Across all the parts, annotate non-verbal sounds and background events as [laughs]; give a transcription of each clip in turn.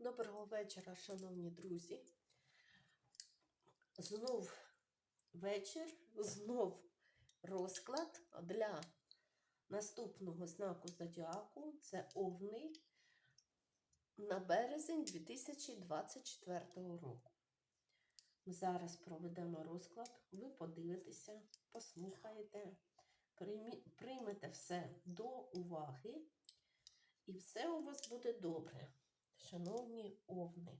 Доброго вечора, шановні друзі. Знов вечір, знов розклад для наступного знаку зодіаку це Овни на березень 2024 року. Ми зараз проведемо розклад, ви подивитеся, послухаєте, приймете все до уваги, і все у вас буде добре. Шановні овни,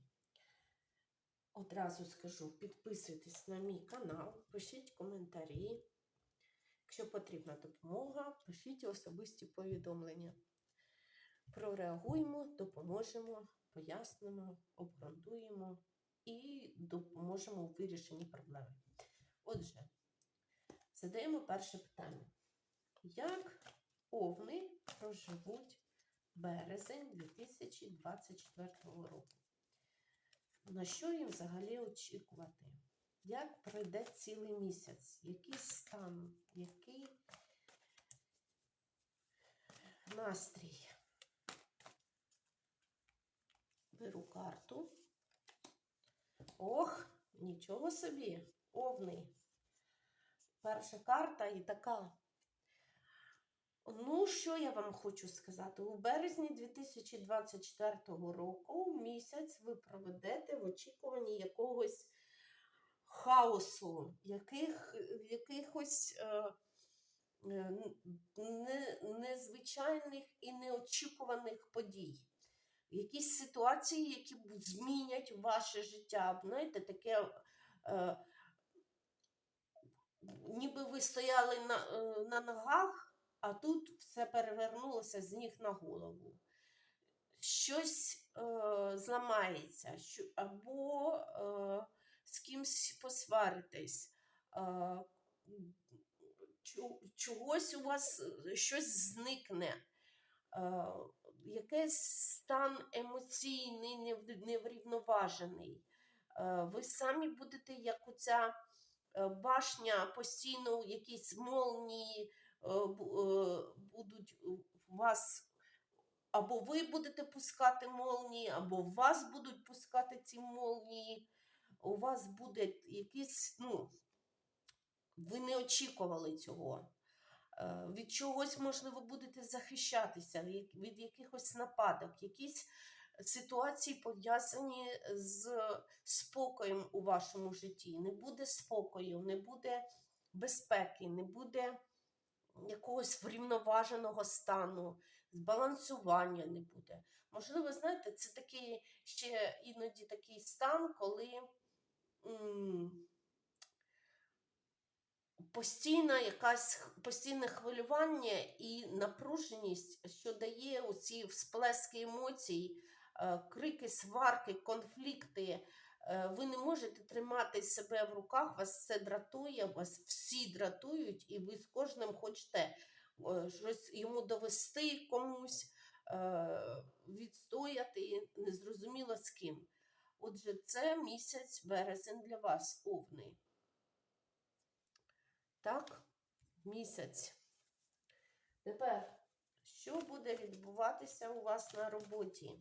одразу скажу, підписуйтесь на мій канал, пишіть коментарі. Якщо потрібна допомога, пишіть особисті повідомлення. Прореагуємо, допоможемо, пояснимо, обґрунтуємо і допоможемо у вирішенні проблеми. Отже, задаємо перше питання. Як овни проживуть березень 2024 року. На що їм взагалі очікувати? Як пройде цілий місяць? Який стан, який настрій? Беру карту. Ох, нічого собі, овний. Перша карта і така Ну, що я вам хочу сказати? У березні 2024 року місяць ви проведете в очікуванні якогось хаосу, яких, якихось е, е, не, незвичайних і неочікуваних подій. Якісь ситуації, які змінять ваше життя. Знаєте, таке. Е, ніби ви стояли на, е, на ногах, а тут все перевернулося з ніг на голову. Щось е, зламається, що, або е, з кимсь посваритесь, е, чогось у вас е, щось зникне. Е, якийсь стан емоційний, неврівноважений. Е, ви самі будете, як оця е, башня, постійно якісь молнії, будуть у вас, або ви будете пускати молнії, або вас будуть пускати ці молнії. У вас буде якийсь, ну, ви не очікували цього. Е, Від чогось, можливо, будете захищатися, від якихось нападок, якісь ситуації пов'язані з спокоєм у вашому житті. Не буде спокою, не буде безпеки, не буде якогось врівноваженого стану, збалансування не буде. Можливо, знаєте, це такий ще іноді такий стан, коли м, постійна якась постійне хвилювання і напруженість, що дає оці всплески емоцій, е, крики, сварки, конфлікти. Е, Ви не можете тримати себе в руках, вас це дратує, вас всі дратують, і ви з кожним хочете щось йому довести комусь, е, відстояти, незрозуміло з ким. Отже, це місяць березень для вас, овни. Так, місяць. Тепер, що буде відбуватися у вас на роботі?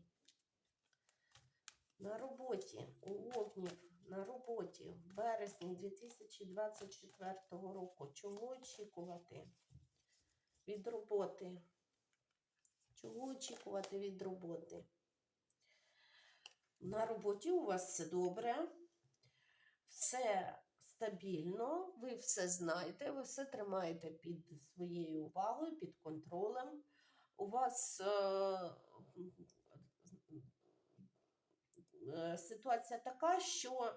На роботі, у Овнів, на роботі в березні 2024 року. Чого очікувати від роботи? Чого очікувати від роботи? На роботі у вас все добре, все стабільно, ви все знаєте, ви все тримаєте під своєю увагою, під контролем. У вас е, ситуація така, що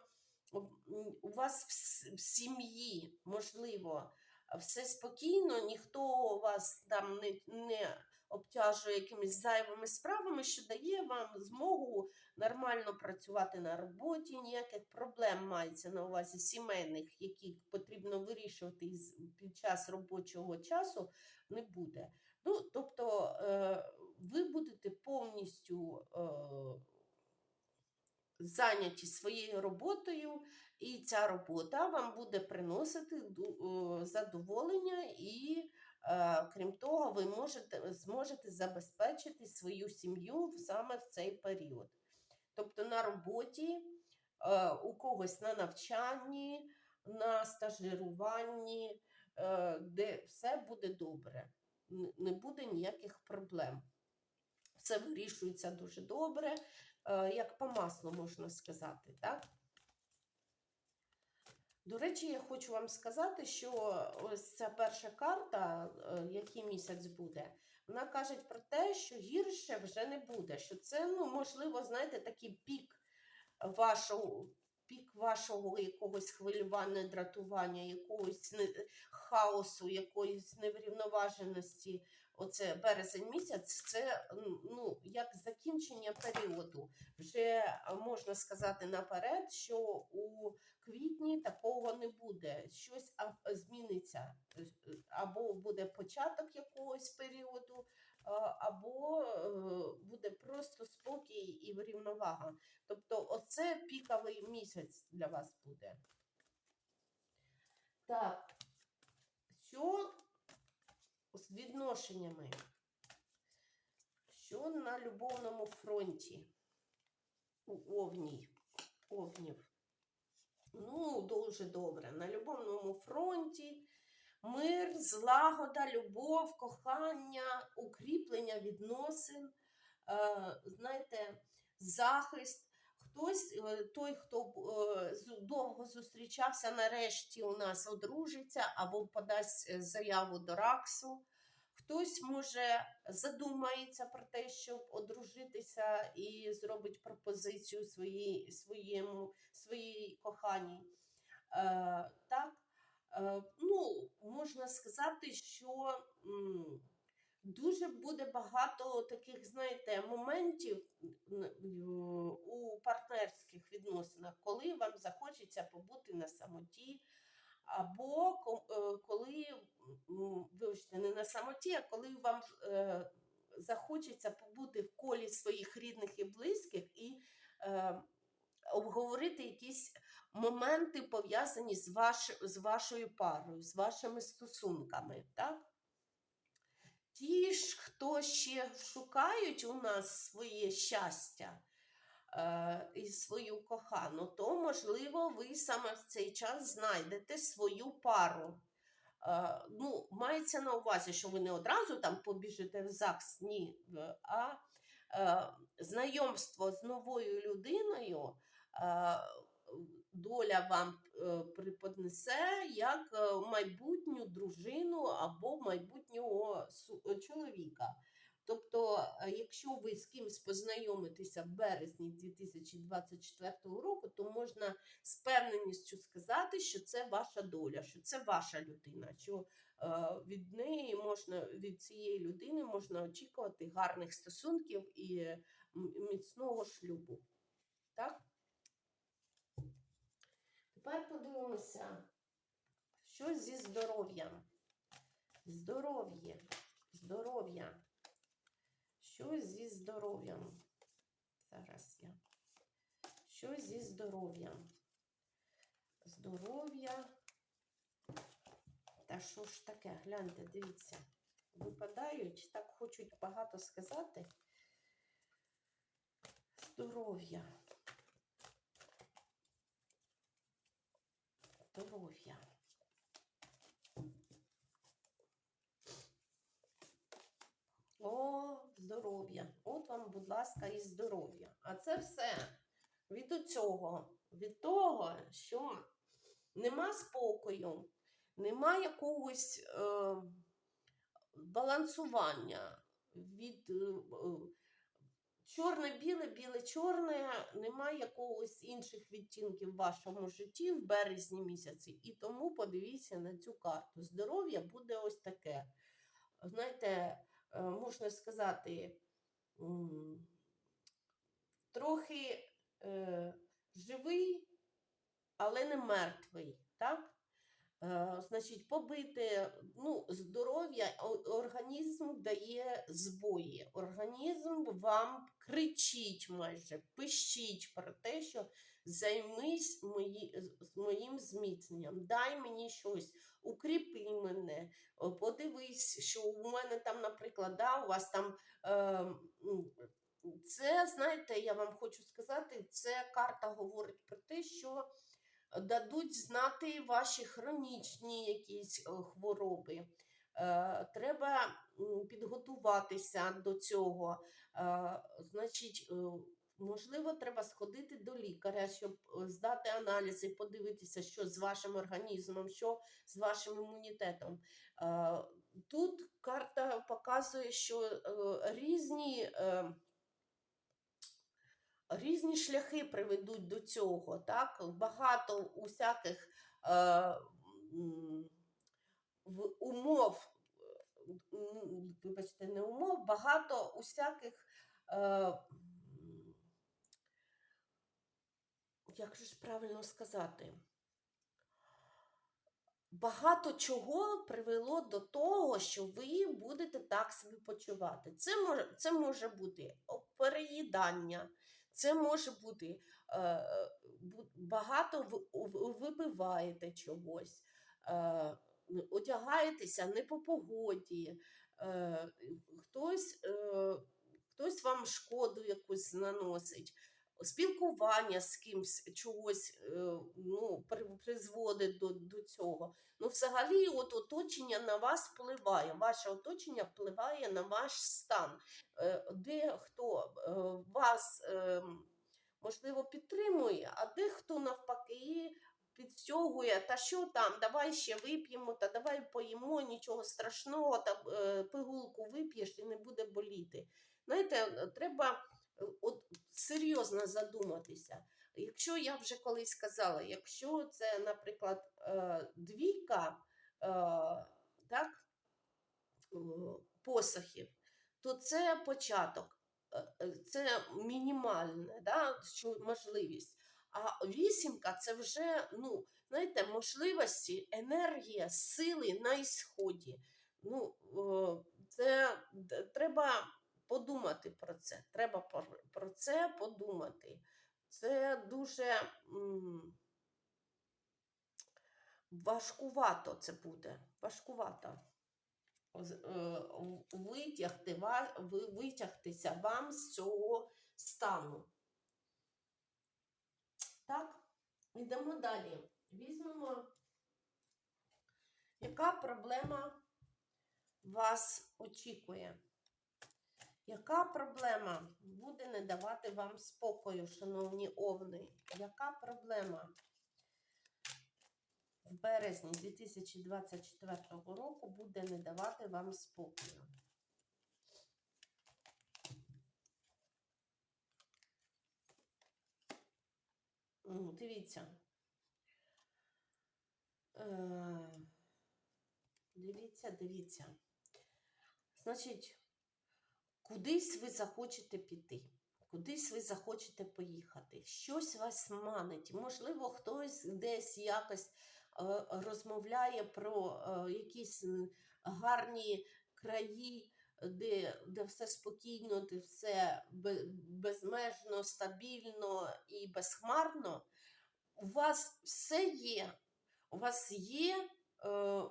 у вас в, сім'ї, можливо, все спокійно, ніхто вас там не, не обтяжує якимись зайвими справами, що дає вам змогу нормально працювати на роботі, ніяких проблем мається на увазі сімейних, які потрібно вирішувати під час робочого часу, не буде. Ну, тобто е, ви будете повністю е, зайняті своєю роботою, і ця робота вам буде приносити задоволення і. е, Крім того, ви можете, зможете забезпечити свою сім'ю саме в цей період. тобто на роботі, е, у когось на навчанні, на стажируванні, е, де все буде добре, не буде ніяких проблем. Все вирішується дуже добре, як по маслу можна сказати, так? До речі, я хочу вам сказати, що ось ця перша карта, е, який місяць буде, вона каже про те, що гірше вже не буде. Що це, ну, можливо, знаєте, такий пік вашого, пік вашого якогось хвилювання, дратування, якогось хаосу, якоїсь неврівноваженості. Оце березень місяць, це ну, як закінчення періоду. Вже е, можна сказати наперед, що у квітні такого не буде. Щось зміниться. Е, Або буде початок якогось періоду, або е, буде просто спокій і врівновага. Тобто, оце піковий місяць для вас буде. Так, що з відношеннями? Що на любовному фронті у Овній? Овнів? Ну, дуже добре. На любовному фронті мир, злагода, любов, кохання, укріплення відносин, е, знаєте, захист. Хтось, е, той, хто е, довго зустрічався, нарешті у нас одружиться або подасть е, заяву до РАКСу. Хтось може задумається про те, щоб одружитися і зробить пропозицію своїй, своєму, своїй коханій. Е, так, е, ну, можна сказати, що м, дуже буде багато таких, знаєте, моментів у партнерських відносинах, коли вам захочеться побути на самоті, або е, коли, вибачте, не на самоті, а коли вам е, захочеться побути в колі своїх рідних і близьких і е, обговорити якісь моменти, пов'язані з, ваш, з вашою парою, з вашими стосунками. Так? Ті ж, хто ще шукають у нас своє щастя е, і свою кохану, то, можливо, ви саме в цей час знайдете свою пару. Е, ну, мається на увазі, що ви не одразу там побіжите в ЗАГС, ні, а е, знайомство з новою людиною е, доля вам е, преподнесе як е, майбутню дружину або майбутнього е, чоловіка. Тобто, якщо ви з кимось познайомитеся в березні 2024 року, то можна з певненістю сказати, що це ваша доля, що це ваша людина, що від неї можна, від цієї людини можна очікувати гарних стосунків і міцного шлюбу. Так? Тепер подивимося, що зі здоров'ям. Здоров'я, здоров'я. Що зі здоров'ям? Зараз я. Що зі здоров'ям? Здоров'я. Та що ж таке? Гляньте, дивіться. Випадають, так хочуть багато сказати. Здоров'я. Здоров'я. О, здоров'я. От вам, будь ласка, і здоров'я. А це все від цього, від того, що нема спокою, нема якогось е, балансування від е, чорне-біле, біле-чорне, немає якогось інших відтінків в вашому житті в березні місяці. І тому подивіться на цю карту. Здоров'я буде ось таке. Знаєте, е, можна сказати, трохи е, живий, але не мертвий. Так? Е, значить, побите, ну, здоров'я, організм дає збої. Організм вам кричить майже, пищить про те, що займись мої, моїм зміцненням, дай мені щось, укріпи мене, подивись, що у мене там, наприклад, да, у вас там. Е, це, знаєте, я вам хочу сказати, це карта говорить про те, що дадуть знати ваші хронічні якісь е, хвороби. Е, Треба підготуватися до цього. Е, Значить, можливо, треба сходити до лікаря, щоб здати аналізи, подивитися, що з вашим організмом, що з вашим імунітетом. Тут карта показує, що різні. Різні шляхи приведуть до цього, так? Багато усяких е, умов, е, вибачте, не умов, багато усяких, е, як же ж правильно сказати? Багато чого привело до того, що ви будете так себе почувати. Це може, це може бути переїдання, це може бути е, багато ви- ви- випиваєте чогось, е, одягаєтеся не по погоді, е, хтось, е, хтось вам шкоду якусь наносить. Спілкування з кимсь чогось е, ну, призводить до, до цього. Ну, взагалі, от оточення на вас впливає. Ваше оточення впливає на ваш стан. Е, Де хто е, вас е, можливо підтримує, а дехто навпаки підстягує, та що там, давай ще вип'ємо, та давай поїмо, нічого страшного, та е, пигулку вип'єш і не буде боліти. Знаєте, треба от серйозно задуматися. Якщо я вже колись казала, якщо це, наприклад, е, двійка е, так, посохів, то це початок, е, це мінімальне, да, можливість. А вісімка це вже, ну, знаєте, можливості, енергія, сили на ісході. Ну, це треба подумати про це. Треба про це подумати. Це дуже важкувато це буде. Важкувато. Е, Витягти, витягтися вам з цього стану. Так, йдемо далі. Візьмемо, яка проблема вас очікує? Яка проблема буде не давати вам спокою, шановні овни? Яка проблема в березні 2024 року буде не давати вам спокою? М, Дивіться. Е, Дивіться, дивіться. Значить, кудись ви захочете піти, кудись ви захочете поїхати, щось вас манить. Можливо, хтось десь якось е, розмовляє про е, якісь гарні краї, де, де все спокійно, де все безмежно, стабільно і безхмарно. У вас все є. У вас є е,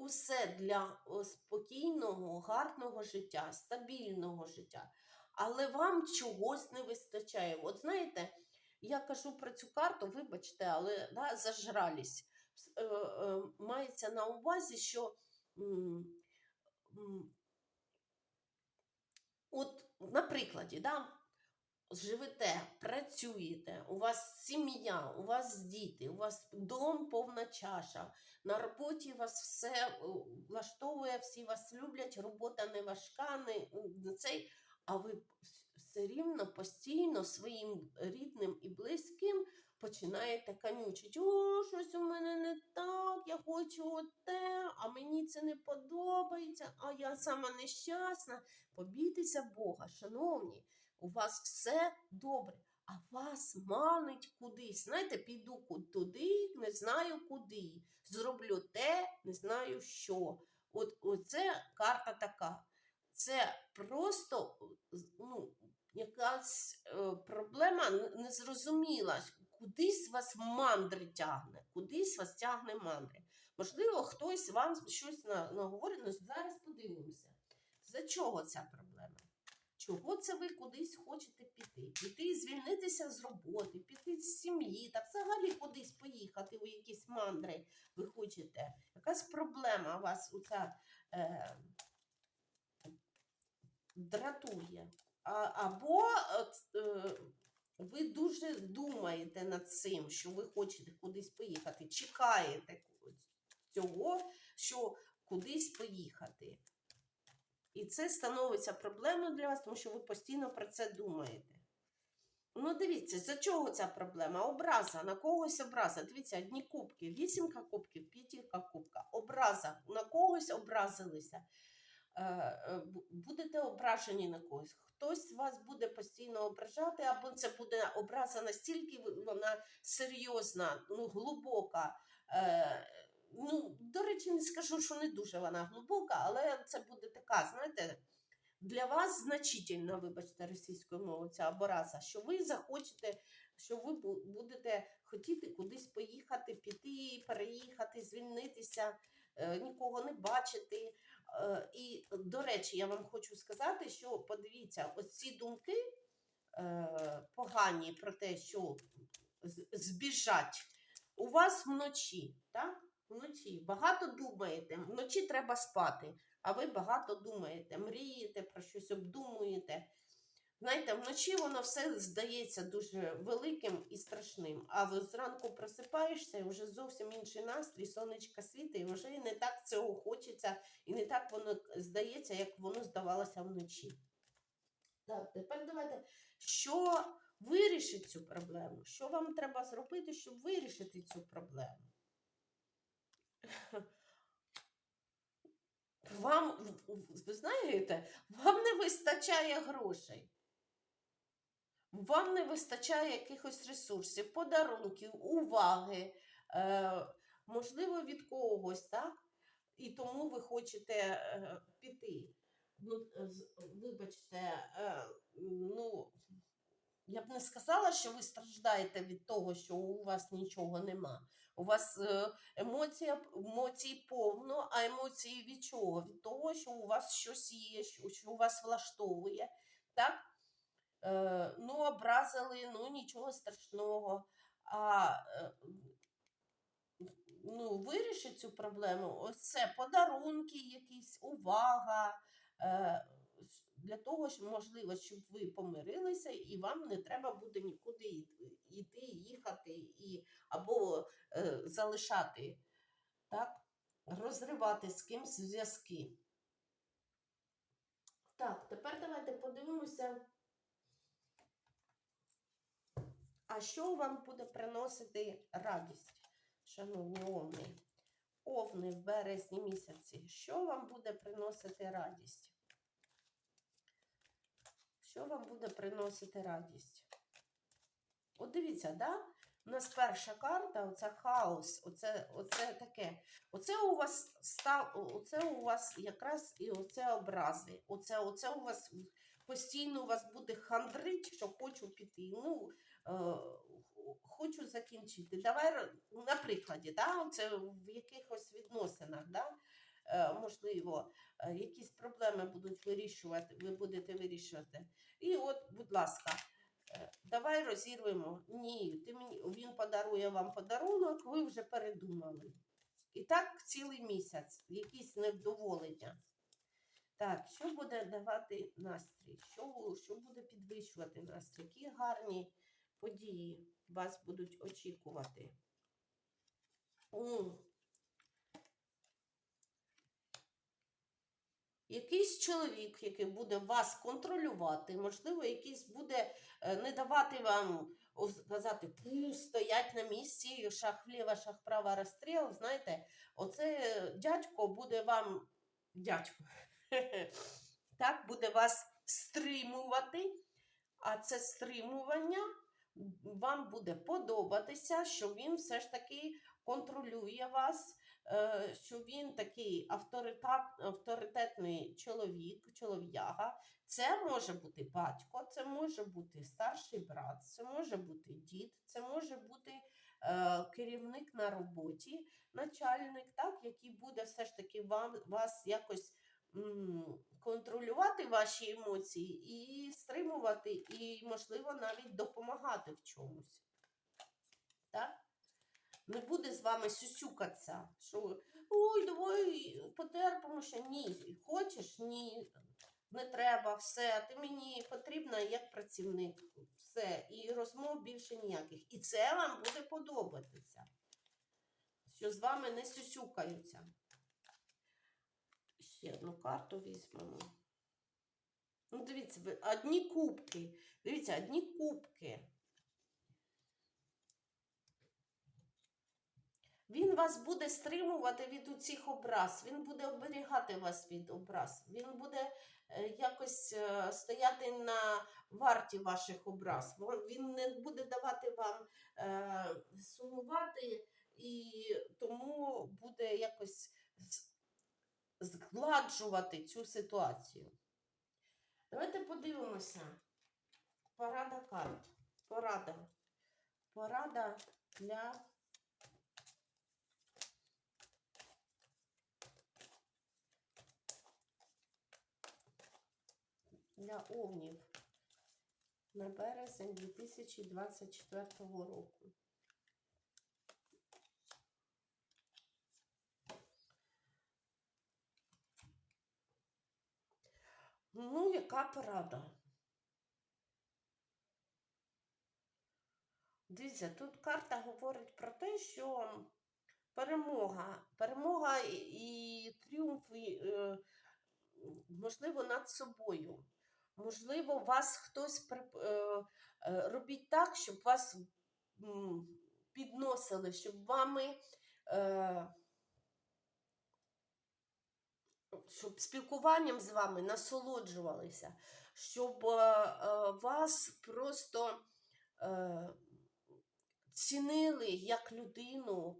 усе для спокійного, гарного життя, стабільного життя. Але вам чогось не вистачає. От знаєте, я кажу про цю карту, вибачте, але да, зажрались. Е, е, мається на увазі, що от на прикладі, да, живете, працюєте, у вас сім'я, у вас діти, у вас дом повна чаша. На роботі вас все е, влаштовує, всі вас люблять, робота не важка, не, цей, а ви все рівно постійно своїм рідним і близьким починаєте канючити. О, щось у мене не так, я хочу оте, а мені це не подобається, а я сама нещасна. Побійтеся Бога, шановні, у вас все добре, а вас манить кудись. Знаєте, піду туди, не знаю куди. Зроблю те, не знаю що. От оце карта така. Це просто ну, якась е, проблема незрозуміла. Кудись вас мандри тягне, кудись вас тягне мандри. Можливо, хтось вам щось наговорить, але зараз подивимося. За чого ця проблема? Чого це ви кудись хочете піти? Піти звільнитися з роботи, піти з сім'ї, та взагалі кудись поїхати у якісь мандри ви хочете. Якась проблема вас оця е, дратує. А, або е, ви дуже думаєте над цим, що ви хочете кудись поїхати, чекаєте цього, що кудись поїхати. І це становиться проблемою для вас, тому що ви постійно про це думаєте. Ну, дивіться, за чого ця проблема? Образа, на когось образа. Дивіться, одні кубки, вісімка кубків, п'ятірка кубка. Образа, на когось образилися. Е, е, бу- Будете ображені на когось. Хтось вас буде постійно ображати, або це буде образа настільки вона серйозна, ну, глибока. Ну, до речі, не скажу, що не дуже вона глибока, але це буде така, знаєте, для вас значительна, вибачте, російською мовою ця образа, що ви захочете, що ви будете хотіти кудись поїхати, піти, переїхати, звільнитися, е, нікого не бачити. Е, І, до речі, я вам хочу сказати, що подивіться, ось ці думки е, погані про те, що збіжать у вас вночі, так? Вночі багато думаєте, вночі треба спати, а ви багато думаєте, мрієте про щось обдумуєте. Знаєте, вночі воно все здається дуже великим і страшним. А зранку просипаєшся, і вже зовсім інший настрій, сонечка світить, і вже не так цього хочеться, і не так воно здається, як воно здавалося вночі. Так, тепер давайте, що вирішить цю проблему? Що вам треба зробити, щоб вирішити цю проблему? Вам, ви знаєте, вам не вистачає грошей. Вам не вистачає якихось ресурсів, подарунків, уваги, е, можливо, від когось, так? І тому ви хочете е, піти. Ну, вибачте, е, ну, я б не сказала, що ви страждаєте від того, що у вас нічого нема. У вас е, емоція, емоцій повно, а емоції від чого? Від того, що у вас щось є, що, у вас влаштовує. Так? Е, ну, образили, ну нічого страшного. А е, ну, вирішить цю проблему, ось це подарунки, якісь увага. Е, для того, щоб можливо, щоб ви помирилися, і вам не треба буде нікуди йти, їхати і або е, залишати, так? розривати з кимсь зв'язки. Так, тепер давайте подивимося. А що вам буде приносити радість, шановні овни? Овни в березні місяці. Що вам буде приносити радість? Що вам буде приносити радість? От дивіться, да? У нас перша карта, оце хаос, оце, оце таке. Оце у вас став, оце у вас якраз і оце образи. Оце, оце у вас постійно у вас буде хандрить, що хочу піти. Ну, е, хочу закінчити. Давай на прикладі, да? це в якихось відносинах, да? Е, можливо, е, якісь проблеми будуть вирішувати, ви будете вирішувати. І от, будь ласка, е, давай розірвемо. Ні, ти мені, він подарує вам подарунок, ви вже передумали. І так цілий місяць, якісь невдоволення. Так, що буде давати настрій? Що, що буде підвищувати настрій? Які гарні події вас будуть очікувати? Якийсь чоловік, який буде вас контролювати, можливо, якийсь буде е, не давати вам сказати, «Пу, стоять на місці, шаг вліво, шаг право, розстріл. Знаєте, оце дядько буде вам дядько. [laughs] Так, буде вас стримувати, а це стримування вам буде подобатися, що він все ж таки контролює вас, що він такий авторитет, авторитетний чоловік, чолов'яга. Це може бути батько, це може бути старший брат, це може бути дід, це може бути е, керівник на роботі, начальник, так, який буде все ж таки вам, вас якось м, контролювати ваші емоції і стримувати, і, можливо, навіть допомагати в чомусь. Так? Не буде з вами сюсюкатися, що ой, давай потерпимо, що ні. Хочеш? Ні. Не треба, все, ти мені потрібна як працівник. Все. І розмов більше ніяких. І це вам буде подобатися. Що з вами не сюсюкаються. Ще одну карту візьмемо. Ну, дивіться, одні кубки. Дивіться, одні кубки. Він вас буде стримувати від оцих образ, він буде оберігати вас від образ, він буде е, якось е, стояти на варті ваших образ. Він не буде давати вам е, сумувати, і тому буде якось згладжувати цю ситуацію. Давайте подивимося. Порада карт. Порада. Порада для для овнів на березень 2024 року. Ну, яка порада? Дивіться, тут карта говорить про те, що перемога, перемога і, тріумф, е, можливо, над собою. Можливо, вас хтось е, е, робіть так, щоб вас підносили, щоб вами. Е, щоб спілкуванням з вами насолоджувалися, щоб вас просто цінили як людину.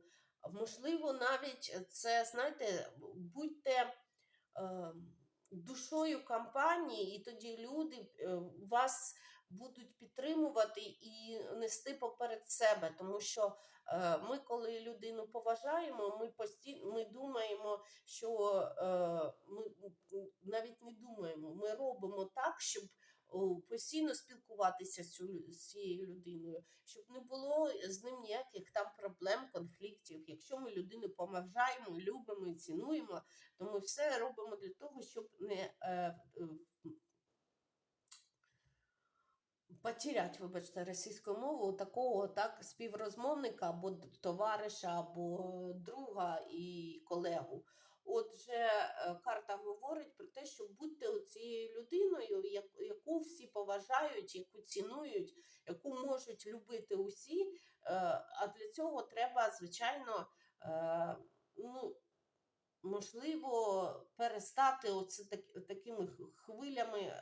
Можливо, навіть це, знаєте, будьте е, душою компанії, і тоді люди е, вас будуть підтримувати і нести поперед себе, тому що е, ми, коли людину поважаємо, ми постійно ми думаємо, що е, ми навіть не думаємо, ми робимо так, щоб постійно спілкуватися з, цією людиною, щоб не було з ним ніяких там проблем, конфліктів. Якщо ми людину поважаємо, любимо і цінуємо, то ми все робимо для того, щоб не е, потерять, вибачте, російську мову такого так співрозмовника або товариша, або друга і колегу. Отже, е, карта говорить про те, що будьте цією людиною, яку всі поважають, яку цінують, яку можуть любити усі. Е, А для цього треба, звичайно, е, ну, можливо, перестати оце так, такими хвилями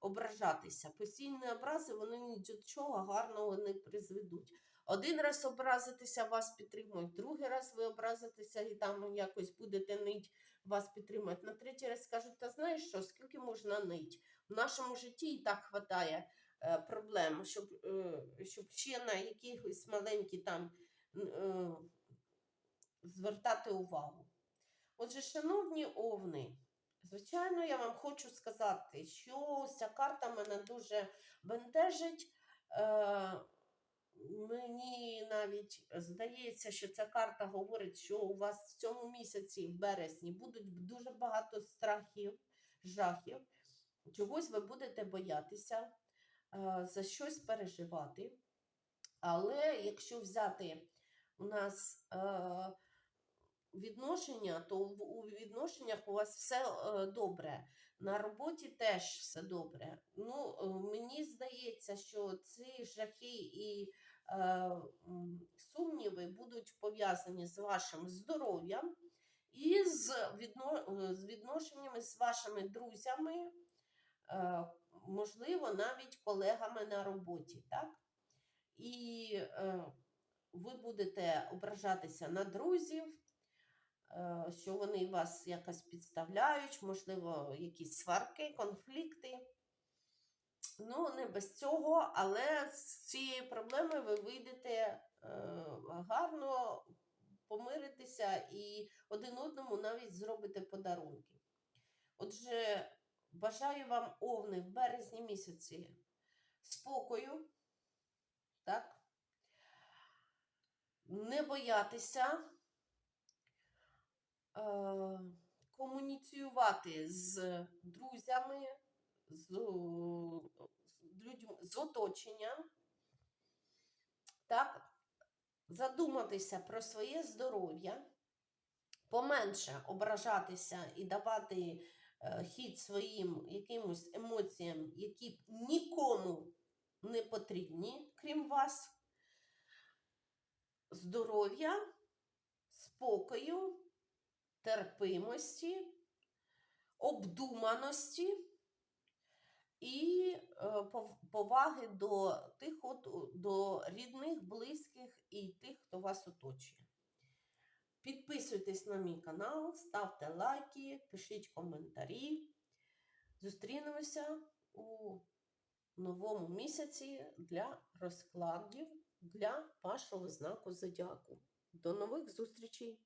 ображатися. Постійні образи вони ні до чого гарного не призведуть. Один раз образитися, вас підтримують, другий раз ви образитеся і там якось будете нить, вас підтримують. На третій раз скажуть, та знаєш що, скільки можна нить? В нашому житті і так хватає е, проблем, щоб, е, щоб ще на якихось маленькі там е, звертати увагу. Отже, шановні овни, звичайно, я вам хочу сказати, що ця карта мене дуже бентежить. Е, мені навіть здається, що ця карта говорить, що у вас в цьому місяці, в березні, будуть дуже багато страхів, жахів. Чогось ви будете боятися, е, за щось переживати. Але якщо взяти у нас е, відношення, то у відношеннях у вас все е, добре. На роботі теж все добре. Ну, мені здається, що ці жахи і сумніви будуть пов'язані з вашим здоров'ям і з, е, відношеннями з вашими друзями, е, можливо, навіть колегами на роботі. Так? І е, ви будете ображатися на друзів, е, що вони вас якось підставляють, можливо, якісь сварки, конфлікти. Ну, не без цього, але з цієї проблеми ви вийдете е, гарно, помиритеся і один одному навіть зробите подарунки. Отже, бажаю вам овни в березні місяці спокою, так? Не боятися е, комуніціювати з друзями, з, з людьми, з оточенням, так? Задуматися про своє здоров'я, поменше ображатися і давати е, хід своїм якимось емоціям, які нікому не потрібні, крім вас. Здоров'я, спокою, терпимості, обдуманості і е, поваги до тих, до рідних, близьких і тих, хто вас оточує. Підписуйтесь на мій канал, ставте лайки, пишіть коментарі. Зустрінемося у новому місяці для розкладів для вашого знаку зодіаку. До нових зустрічей!